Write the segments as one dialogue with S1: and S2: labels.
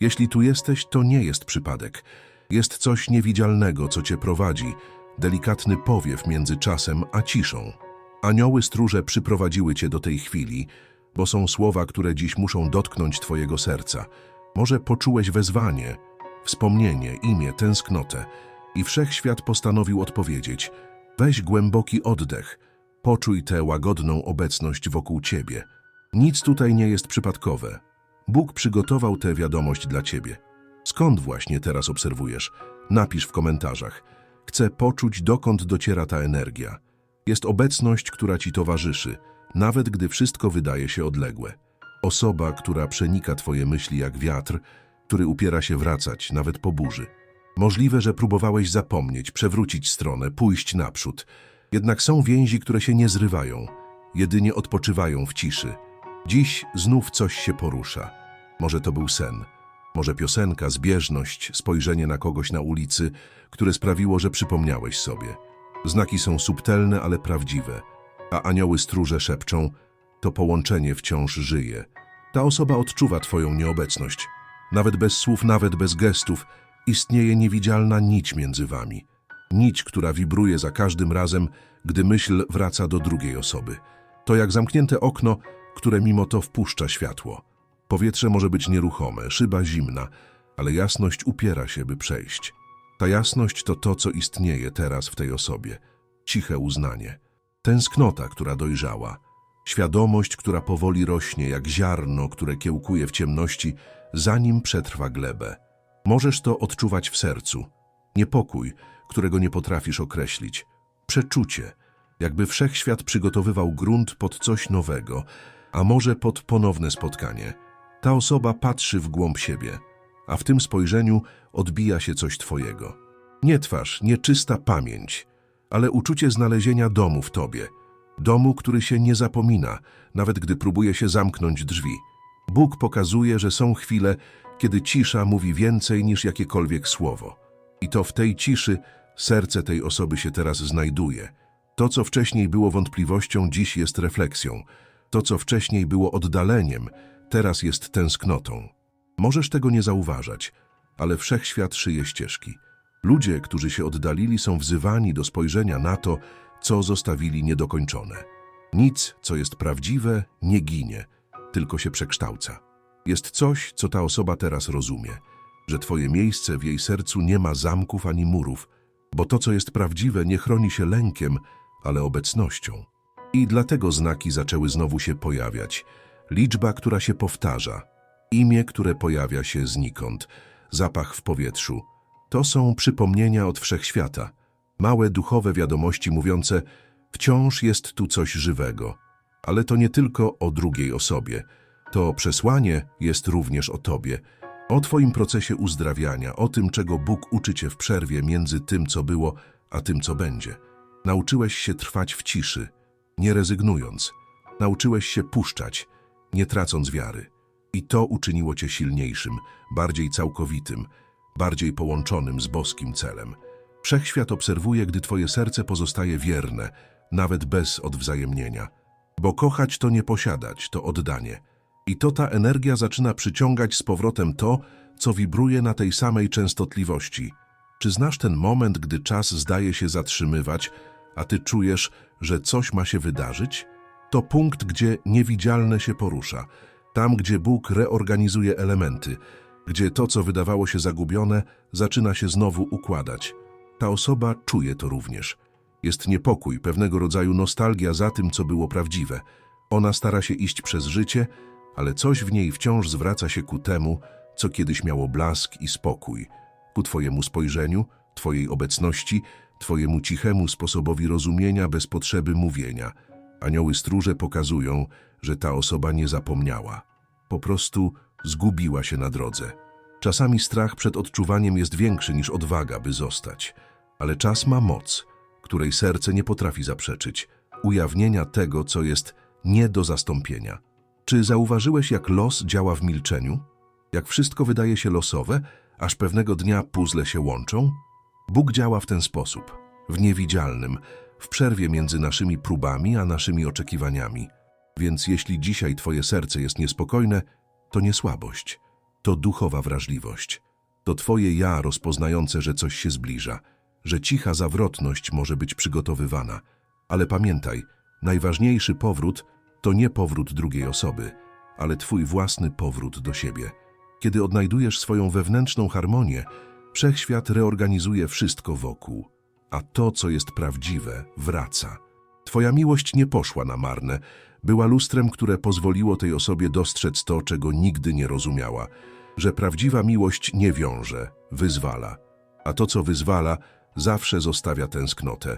S1: Jeśli tu jesteś, to nie jest przypadek. Jest coś niewidzialnego, co cię prowadzi, delikatny powiew między czasem a ciszą. Anioły stróże przyprowadziły cię do tej chwili, bo są słowa, które dziś muszą dotknąć twojego serca. Może poczułeś wezwanie, wspomnienie, imię, tęsknotę i wszechświat postanowił odpowiedzieć. Weź głęboki oddech, poczuj tę łagodną obecność wokół ciebie. Nic tutaj nie jest przypadkowe. Bóg przygotował tę wiadomość dla ciebie. Skąd właśnie teraz obserwujesz? Napisz w komentarzach. Chcę poczuć, dokąd dociera ta energia. Jest obecność, która ci towarzyszy, nawet gdy wszystko wydaje się odległe. Osoba, która przenika twoje myśli jak wiatr, który upiera się wracać, nawet po burzy. Możliwe, że próbowałeś zapomnieć, przewrócić stronę, pójść naprzód. Jednak są więzi, które się nie zrywają, jedynie odpoczywają w ciszy. Dziś znów coś się porusza. Może to był sen, może piosenka, zbieżność, spojrzenie na kogoś na ulicy, które sprawiło, że przypomniałeś sobie. Znaki są subtelne, ale prawdziwe, a anioły stróże szepczą, to połączenie wciąż żyje. Ta osoba odczuwa twoją nieobecność. Nawet bez słów, nawet bez gestów, istnieje niewidzialna nić między wami. Nić, która wibruje za każdym razem, gdy myśl wraca do drugiej osoby. To jak zamknięte okno, które mimo to wpuszcza światło. Powietrze może być nieruchome, szyba zimna, ale jasność upiera się, by przejść. Ta jasność to to, co istnieje teraz w tej osobie. Ciche uznanie. Tęsknota, która dojrzała. Świadomość, która powoli rośnie, jak ziarno, które kiełkuje w ciemności, zanim przetrwa glebę. Możesz to odczuwać w sercu. Niepokój, którego nie potrafisz określić. Przeczucie, jakby wszechświat przygotowywał grunt pod coś nowego, a może pod ponowne spotkanie. Ta osoba patrzy w głąb siebie, a w tym spojrzeniu odbija się coś twojego. Nie twarz, nie czysta pamięć, ale uczucie znalezienia domu w tobie. Domu, który się nie zapomina, nawet gdy próbuje się zamknąć drzwi. Bóg pokazuje, że są chwile, kiedy cisza mówi więcej niż jakiekolwiek słowo. I to w tej ciszy serce tej osoby się teraz znajduje. To, co wcześniej było wątpliwością, dziś jest refleksją. To, co wcześniej było oddaleniem, teraz jest tęsknotą. Możesz tego nie zauważać, ale wszechświat szyje ścieżki. Ludzie, którzy się oddalili, są wzywani do spojrzenia na to, co zostawili niedokończone. Nic, co jest prawdziwe, nie ginie, tylko się przekształca. Jest coś, co ta osoba teraz rozumie, że twoje miejsce w jej sercu nie ma zamków ani murów, bo to, co jest prawdziwe, nie chroni się lękiem, ale obecnością. I dlatego znaki zaczęły znowu się pojawiać. Liczba, która się powtarza, imię, które pojawia się znikąd, zapach w powietrzu. To są przypomnienia od wszechświata. Małe duchowe wiadomości mówiące, wciąż jest tu coś żywego. Ale to nie tylko o drugiej osobie. To przesłanie jest również o tobie, o twoim procesie uzdrawiania, o tym, czego Bóg uczy cię w przerwie między tym, co było, a tym, co będzie. Nauczyłeś się trwać w ciszy, nie rezygnując. Nauczyłeś się puszczać, nie tracąc wiary. I to uczyniło cię silniejszym, bardziej całkowitym, bardziej połączonym z boskim celem. Wszechświat obserwuje, gdy twoje serce pozostaje wierne, nawet bez odwzajemnienia. Bo kochać to nie posiadać, to oddanie. I to ta energia zaczyna przyciągać z powrotem to, co wibruje na tej samej częstotliwości. Czy znasz ten moment, gdy czas zdaje się zatrzymywać, a ty czujesz, że coś ma się wydarzyć? To punkt, gdzie niewidzialne się porusza. Tam, gdzie Bóg reorganizuje elementy, gdzie to, co wydawało się zagubione, zaczyna się znowu układać. Ta osoba czuje to również. Jest niepokój, pewnego rodzaju nostalgia za tym, co było prawdziwe. Ona stara się iść przez życie, ale coś w niej wciąż zwraca się ku temu, co kiedyś miało blask i spokój, ku Twojemu spojrzeniu, Twojej obecności, Twojemu cichemu sposobowi rozumienia bez potrzeby mówienia. Anioły stróże pokazują, że ta osoba nie zapomniała. Po prostu zgubiła się na drodze. Czasami strach przed odczuwaniem jest większy niż odwaga, by zostać. Ale czas ma moc, której serce nie potrafi zaprzeczyć, ujawnienia tego, co jest nie do zastąpienia. Czy zauważyłeś, jak los działa w milczeniu? Jak wszystko wydaje się losowe, aż pewnego dnia puzzle się łączą? Bóg działa w ten sposób, w niewidzialnym, w przerwie między naszymi próbami a naszymi oczekiwaniami. Więc jeśli dzisiaj Twoje serce jest niespokojne, to nie słabość. To duchowa wrażliwość. To twoje ja rozpoznające, że coś się zbliża, że cicha zawrotność może być przygotowywana. Ale pamiętaj, najważniejszy powrót to nie powrót drugiej osoby, ale twój własny powrót do siebie. Kiedy odnajdujesz swoją wewnętrzną harmonię, wszechświat reorganizuje wszystko wokół, a to, co jest prawdziwe, wraca. Twoja miłość nie poszła na marne, była lustrem, które pozwoliło tej osobie dostrzec to, czego nigdy nie rozumiała, że prawdziwa miłość nie wiąże, wyzwala, a to, co wyzwala, zawsze zostawia tęsknotę.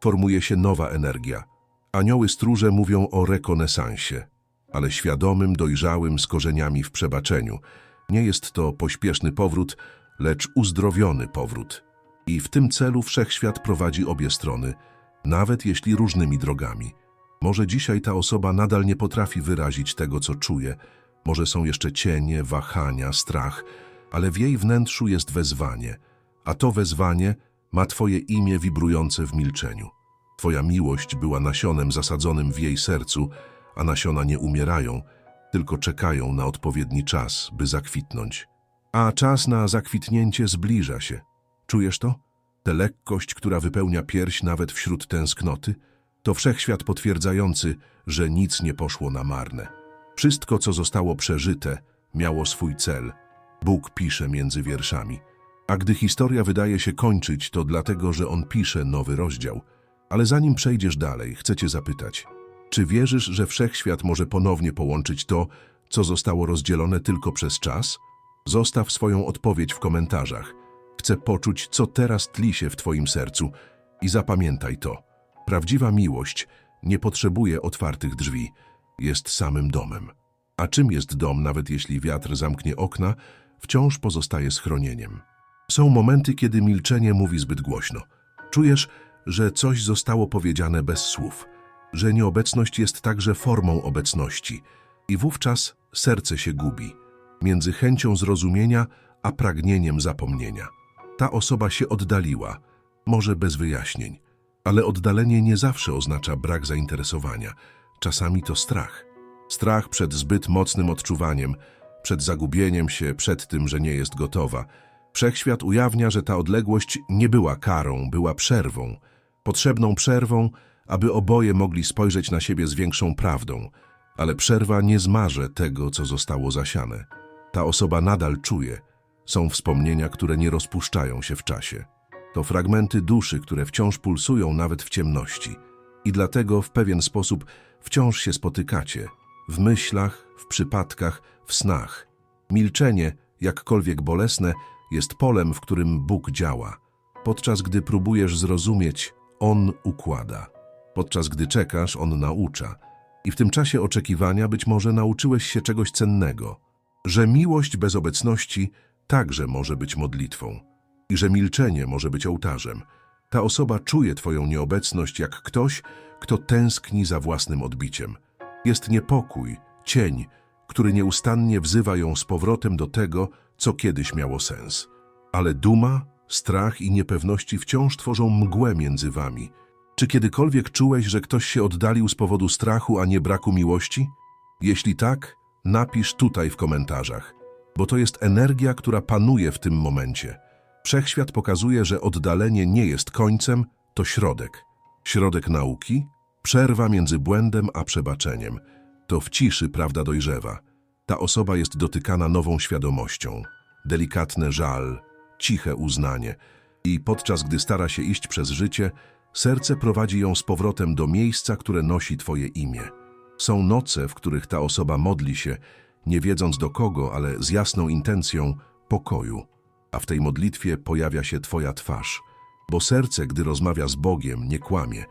S1: Formuje się nowa energia. Anioły stróże mówią o rekonesansie, ale świadomym, dojrzałym, z korzeniami w przebaczeniu. Nie jest to pośpieszny powrót, lecz uzdrowiony powrót. I w tym celu wszechświat prowadzi obie strony, nawet jeśli różnymi drogami. Może dzisiaj ta osoba nadal nie potrafi wyrazić tego, co czuje, może są jeszcze cienie, wahania, strach, ale w jej wnętrzu jest wezwanie, a to wezwanie ma Twoje imię wibrujące w milczeniu. Twoja miłość była nasionem zasadzonym w jej sercu, a nasiona nie umierają, tylko czekają na odpowiedni czas, by zakwitnąć. A czas na zakwitnięcie zbliża się. Czujesz to? Tę lekkość, która wypełnia pierś nawet wśród tęsknoty? To wszechświat potwierdzający, że nic nie poszło na marne. Wszystko, co zostało przeżyte, miało swój cel. Bóg pisze między wierszami. A gdy historia wydaje się kończyć, to dlatego, że On pisze nowy rozdział. Ale zanim przejdziesz dalej, chcę Cię zapytać, czy wierzysz, że wszechświat może ponownie połączyć to, co zostało rozdzielone tylko przez czas? Zostaw swoją odpowiedź w komentarzach. Chcę poczuć, co teraz tli się w Twoim sercu i zapamiętaj to. Prawdziwa miłość nie potrzebuje otwartych drzwi, jest samym domem. A czym jest dom, nawet jeśli wiatr zamknie okna, wciąż pozostaje schronieniem. Są momenty, kiedy milczenie mówi zbyt głośno. Czujesz, że coś zostało powiedziane bez słów, że nieobecność jest także formą obecności i wówczas serce się gubi między chęcią zrozumienia a pragnieniem zapomnienia. Ta osoba się oddaliła, może bez wyjaśnień, ale oddalenie nie zawsze oznacza brak zainteresowania. Czasami to strach. Strach przed zbyt mocnym odczuwaniem, przed zagubieniem się, przed tym, że nie jest gotowa. Wszechświat ujawnia, że ta odległość nie była karą, była przerwą. Potrzebną przerwą, aby oboje mogli spojrzeć na siebie z większą prawdą. Ale przerwa nie zmarze tego, co zostało zasiane. Ta osoba nadal czuje. Są wspomnienia, które nie rozpuszczają się w czasie. To fragmenty duszy, które wciąż pulsują nawet w ciemności. I dlatego w pewien sposób wciąż się spotykacie. W myślach, w przypadkach, w snach. Milczenie, jakkolwiek bolesne, jest polem, w którym Bóg działa. Podczas gdy próbujesz zrozumieć, On układa. Podczas gdy czekasz, On naucza. I w tym czasie oczekiwania być może nauczyłeś się czegoś cennego. Że miłość bez obecności także może być modlitwą. I że milczenie może być ołtarzem. Ta osoba czuje Twoją nieobecność jak ktoś, kto tęskni za własnym odbiciem. Jest niepokój, cień, który nieustannie wzywa ją z powrotem do tego, co kiedyś miało sens. Ale duma, strach i niepewności wciąż tworzą mgłę między wami. Czy kiedykolwiek czułeś, że ktoś się oddalił z powodu strachu, a nie braku miłości? Jeśli tak, napisz tutaj w komentarzach, bo to jest energia, która panuje w tym momencie. Wszechświat pokazuje, że oddalenie nie jest końcem, to środek. Środek nauki, przerwa między błędem a przebaczeniem. To w ciszy prawda dojrzewa. Ta osoba jest dotykana nową świadomością. Delikatny żal, ciche uznanie. I podczas gdy stara się iść przez życie, serce prowadzi ją z powrotem do miejsca, które nosi Twoje imię. Są noce, w których ta osoba modli się, nie wiedząc do kogo, ale z jasną intencją pokoju. A w tej modlitwie pojawia się Twoja twarz. Bo serce, gdy rozmawia z Bogiem, nie kłamie.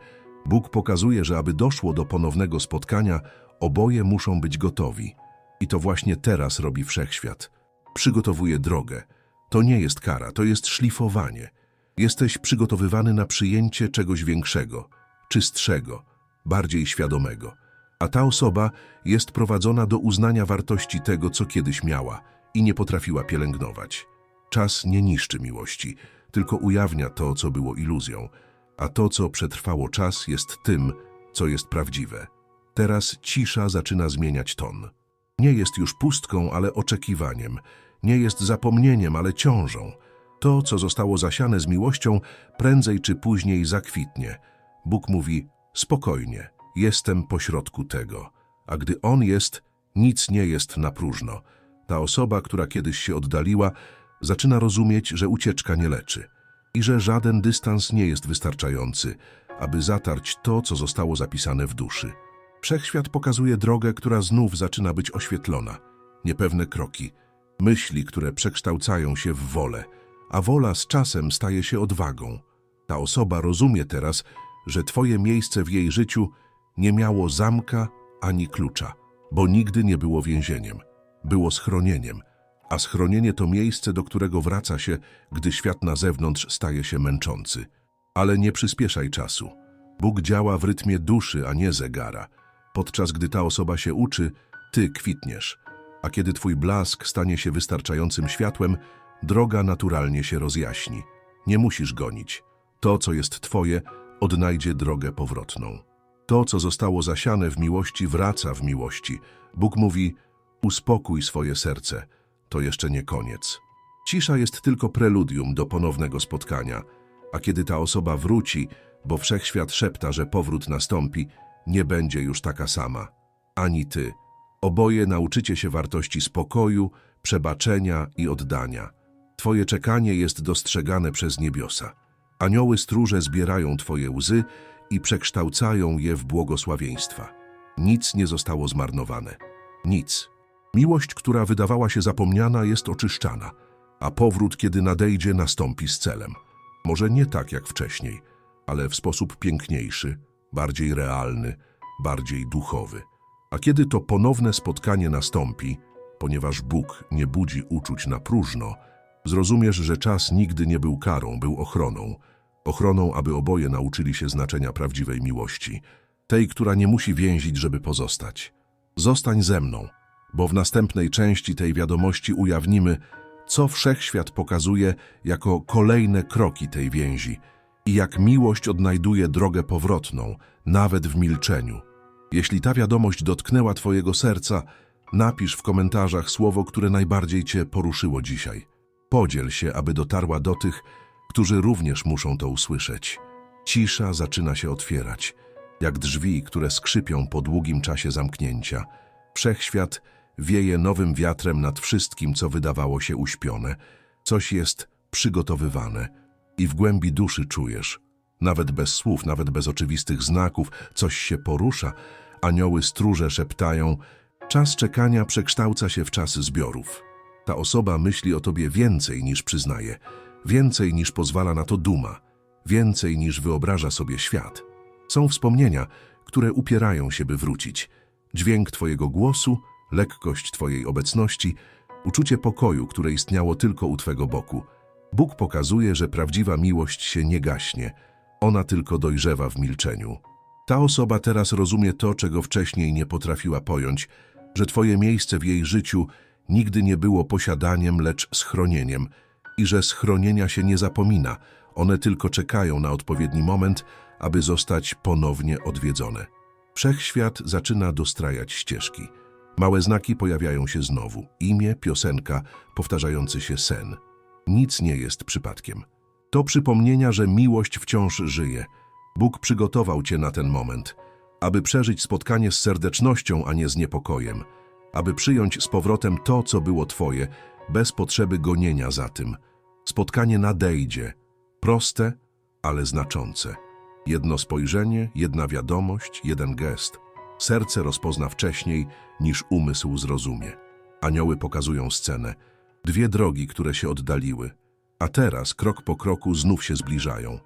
S1: Bóg pokazuje, że aby doszło do ponownego spotkania, oboje muszą być gotowi. I to właśnie teraz robi wszechświat. Przygotowuje drogę. To nie jest kara, to jest szlifowanie. Jesteś przygotowywany na przyjęcie czegoś większego, czystszego, bardziej świadomego. A ta osoba jest prowadzona do uznania wartości tego, co kiedyś miała i nie potrafiła pielęgnować. Czas nie niszczy miłości, tylko ujawnia to, co było iluzją, a to, co przetrwało czas, jest tym, co jest prawdziwe. Teraz cisza zaczyna zmieniać ton. Nie jest już pustką, ale oczekiwaniem. nie jest zapomnieniem, ale ciążą. To, co zostało zasiane z miłością, prędzej czy później zakwitnie. Bóg mówi, spokojnie, jestem pośrodku tego. A gdy On jest, nic nie jest na próżno. Ta osoba, która kiedyś się oddaliła, zaczyna rozumieć, że ucieczka nie leczy i że żaden dystans nie jest wystarczający, aby zatarć to, co zostało zapisane w duszy. Wszechświat pokazuje drogę, która znów zaczyna być oświetlona. Niepewne kroki, myśli, które przekształcają się w wolę, a wola z czasem staje się odwagą. Ta osoba rozumie teraz, że Twoje miejsce w jej życiu nie miało zamka ani klucza, bo nigdy nie było więzieniem. Było schronieniem, a schronienie to miejsce, do którego wraca się, gdy świat na zewnątrz staje się męczący. Ale nie przyspieszaj czasu. Bóg działa w rytmie duszy, a nie zegara. Podczas gdy ta osoba się uczy, ty kwitniesz. A kiedy twój blask stanie się wystarczającym światłem, droga naturalnie się rozjaśni. Nie musisz gonić. To, co jest twoje, odnajdzie drogę powrotną. To, co zostało zasiane w miłości, wraca w miłości. Bóg mówi, uspokój swoje serce. To jeszcze nie koniec. Cisza jest tylko preludium do ponownego spotkania, a kiedy ta osoba wróci, bo wszechświat szepta, że powrót nastąpi, nie będzie już taka sama. Ani ty. Oboje nauczycie się wartości spokoju, przebaczenia i oddania. Twoje czekanie jest dostrzegane przez niebiosa. Anioły stróże zbierają Twoje łzy i przekształcają je w błogosławieństwa. Nic nie zostało zmarnowane. Nic. Miłość, która wydawała się zapomniana, jest oczyszczana, a powrót, kiedy nadejdzie, nastąpi z celem. Może nie tak jak wcześniej, ale w sposób piękniejszy, bardziej realny, bardziej duchowy. A kiedy to ponowne spotkanie nastąpi, ponieważ Bóg nie budzi uczuć na próżno, zrozumiesz, że czas nigdy nie był karą, był ochroną. Ochroną, aby oboje nauczyli się znaczenia prawdziwej miłości. Tej, która nie musi więzić, żeby pozostać. Zostań ze mną, bo w następnej części tej wiadomości ujawnimy, co wszechświat pokazuje jako kolejne kroki tej więzi i jak miłość odnajduje drogę powrotną, nawet w milczeniu. Jeśli ta wiadomość dotknęła Twojego serca, napisz w komentarzach słowo, które najbardziej Cię poruszyło dzisiaj. Podziel się, aby dotarła do tych, którzy również muszą to usłyszeć. Cisza zaczyna się otwierać, jak drzwi, które skrzypią po długim czasie zamknięcia. Wszechświat wieje nowym wiatrem nad wszystkim, co wydawało się uśpione. Coś jest przygotowywane i w głębi duszy czujesz, nawet bez słów, nawet bez oczywistych znaków, coś się porusza. Anioły stróże szeptają, czas czekania przekształca się w czas zbiorów. Ta osoba myśli o tobie więcej niż przyznaje, więcej niż pozwala na to duma, więcej niż wyobraża sobie świat. Są wspomnienia, które upierają się, by wrócić. Dźwięk twojego głosu, lekkość twojej obecności, uczucie pokoju, które istniało tylko u twego boku. Bóg pokazuje, że prawdziwa miłość się nie gaśnie, ona tylko dojrzewa w milczeniu. Ta osoba teraz rozumie to, czego wcześniej nie potrafiła pojąć, że twoje miejsce w jej życiu nigdy nie było posiadaniem, lecz schronieniem i że schronienia się nie zapomina, one tylko czekają na odpowiedni moment, aby zostać ponownie odwiedzone. Wszechświat zaczyna dostrajać ścieżki. Małe znaki pojawiają się znowu. Imię, piosenka, powtarzający się sen. Nic nie jest przypadkiem. To przypomnienia, że miłość wciąż żyje. Bóg przygotował cię na ten moment, aby przeżyć spotkanie z serdecznością, a nie z niepokojem, aby przyjąć z powrotem to, co było twoje, bez potrzeby gonienia za tym. Spotkanie nadejdzie, proste, ale znaczące. Jedno spojrzenie, jedna wiadomość, jeden gest. Serce rozpozna wcześniej, niż umysł zrozumie. Anioły pokazują scenę. Dwie drogi, które się oddaliły. A teraz, krok po kroku, znów się zbliżają.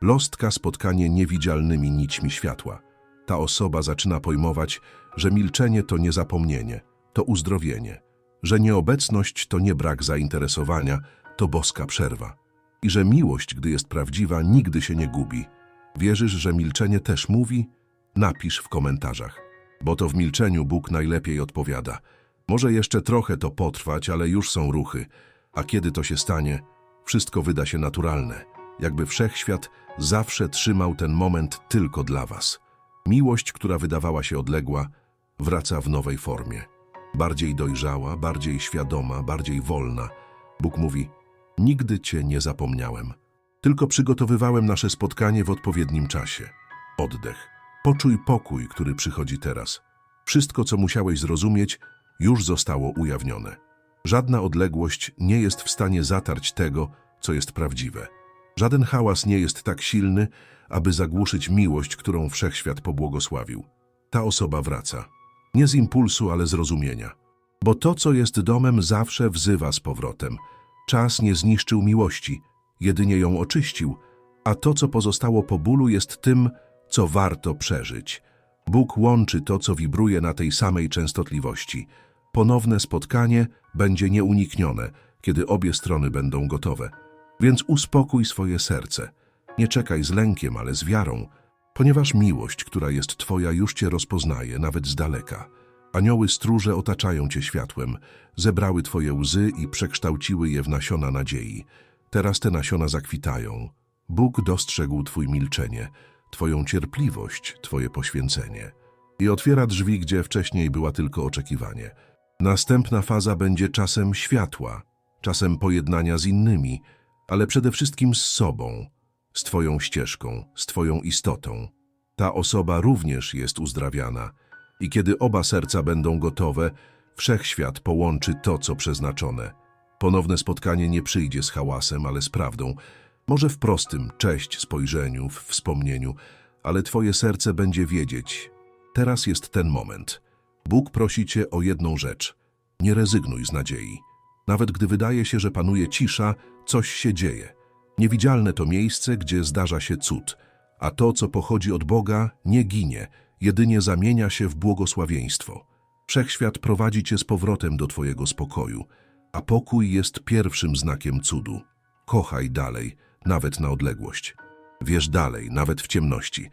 S1: Lostka spotkanie niewidzialnymi nićmi światła. Ta osoba zaczyna pojmować, że milczenie to nie zapomnienie, to uzdrowienie, że nieobecność to nie brak zainteresowania, to boska przerwa i że miłość, gdy jest prawdziwa, nigdy się nie gubi. Wierzysz, że milczenie też mówi? Napisz w komentarzach, bo to w milczeniu Bóg najlepiej odpowiada. Może jeszcze trochę to potrwać, ale już są ruchy, a kiedy to się stanie, wszystko wyda się naturalne, jakby wszechświat zawsze trzymał ten moment tylko dla was. Miłość, która wydawała się odległa, wraca w nowej formie. bardziej dojrzała, bardziej świadoma, bardziej wolna. Bóg mówi: Nigdy cię nie zapomniałem. Tylko przygotowywałem nasze spotkanie w odpowiednim czasie. Oddech. Poczuj pokój, który przychodzi teraz. Wszystko, co musiałeś zrozumieć, już zostało ujawnione. Żadna odległość nie jest w stanie zatarć tego, co jest prawdziwe. Żaden hałas nie jest tak silny, aby zagłuszyć miłość, którą wszechświat pobłogosławił. Ta osoba wraca. Nie z impulsu, ale z rozumienia. Bo to, co jest domem, zawsze wzywa z powrotem. Czas nie zniszczył miłości, jedynie ją oczyścił, a to, co pozostało po bólu, jest tym, co warto przeżyć. Bóg łączy to, co wibruje na tej samej częstotliwości. Ponowne spotkanie będzie nieuniknione, kiedy obie strony będą gotowe. Więc uspokój swoje serce. Nie czekaj z lękiem, ale z wiarą, ponieważ miłość, która jest Twoja, już Cię rozpoznaje, nawet z daleka. Anioły stróże otaczają Cię światłem, zebrały Twoje łzy i przekształciły je w nasiona nadziei. Teraz te nasiona zakwitają. Bóg dostrzegł Twój milczenie, Twoją cierpliwość, Twoje poświęcenie. I otwiera drzwi, gdzie wcześniej była tylko oczekiwanie. Następna faza będzie czasem światła, czasem pojednania z innymi, ale przede wszystkim z sobą, z Twoją ścieżką, z Twoją istotą. Ta osoba również jest uzdrawiana i kiedy oba serca będą gotowe, wszechświat połączy to, co przeznaczone. Ponowne spotkanie nie przyjdzie z hałasem, ale z prawdą. Może w prostym cześć spojrzeniu, w wspomnieniu, ale Twoje serce będzie wiedzieć. Teraz jest ten moment. Bóg prosi Cię o jedną rzecz. Nie rezygnuj z nadziei. Nawet gdy wydaje się, że panuje cisza, coś się dzieje. Niewidzialne to miejsce, gdzie zdarza się cud, a to, co pochodzi od Boga, nie ginie, jedynie zamienia się w błogosławieństwo. Wszechświat prowadzi Cię z powrotem do Twojego spokoju, a pokój jest pierwszym znakiem cudu. Kochaj dalej, nawet na odległość. Wierz dalej, nawet w ciemności,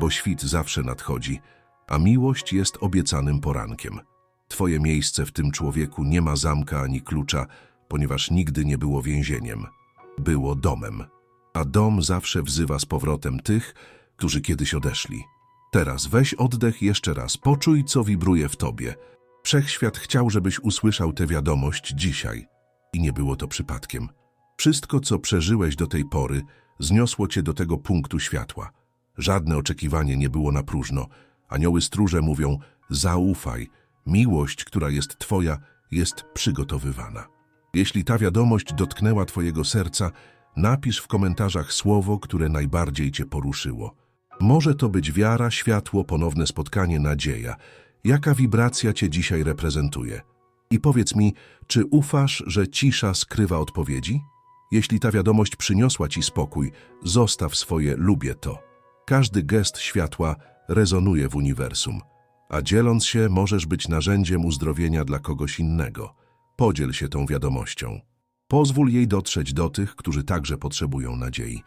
S1: bo świt zawsze nadchodzi, a miłość jest obiecanym porankiem. Twoje miejsce w tym człowieku nie ma zamka ani klucza, ponieważ nigdy nie było więzieniem. Było domem. A dom zawsze wzywa z powrotem tych, którzy kiedyś odeszli. Teraz weź oddech jeszcze raz, poczuj, co wibruje w tobie. Wszechświat chciał, żebyś usłyszał tę wiadomość dzisiaj. I nie było to przypadkiem. Wszystko, co przeżyłeś do tej pory, zniosło cię do tego punktu światła. Żadne oczekiwanie nie było na próżno. Anioły stróże mówią, zaufaj, miłość, która jest twoja, jest przygotowywana. Jeśli ta wiadomość dotknęła twojego serca, napisz w komentarzach słowo, które najbardziej cię poruszyło. Może to być wiara, światło, ponowne spotkanie, nadzieja. Jaka wibracja cię dzisiaj reprezentuje? I powiedz mi, czy ufasz, że cisza skrywa odpowiedzi? Jeśli ta wiadomość przyniosła ci spokój, zostaw swoje lubię to. Każdy gest światła rezonuje w uniwersum, a dzieląc się możesz być narzędziem uzdrowienia dla kogoś innego. Podziel się tą wiadomością. Pozwól jej dotrzeć do tych, którzy także potrzebują nadziei.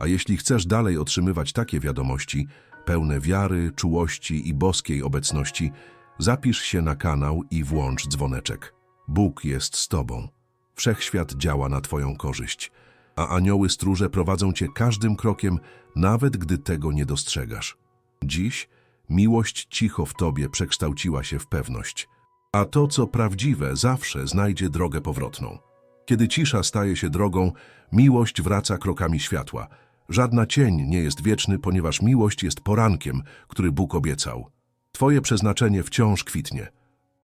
S1: A jeśli chcesz dalej otrzymywać takie wiadomości, pełne wiary, czułości i boskiej obecności, zapisz się na kanał i włącz dzwoneczek. Bóg jest z Tobą. Wszechświat działa na Twoją korzyść, a anioły stróże prowadzą Cię każdym krokiem, nawet gdy tego nie dostrzegasz. Dziś miłość cicho w Tobie przekształciła się w pewność, a to, co prawdziwe, zawsze znajdzie drogę powrotną. Kiedy cisza staje się drogą, miłość wraca krokami światła. Żadna cień nie jest wieczny, ponieważ miłość jest porankiem, który Bóg obiecał. Twoje przeznaczenie wciąż kwitnie.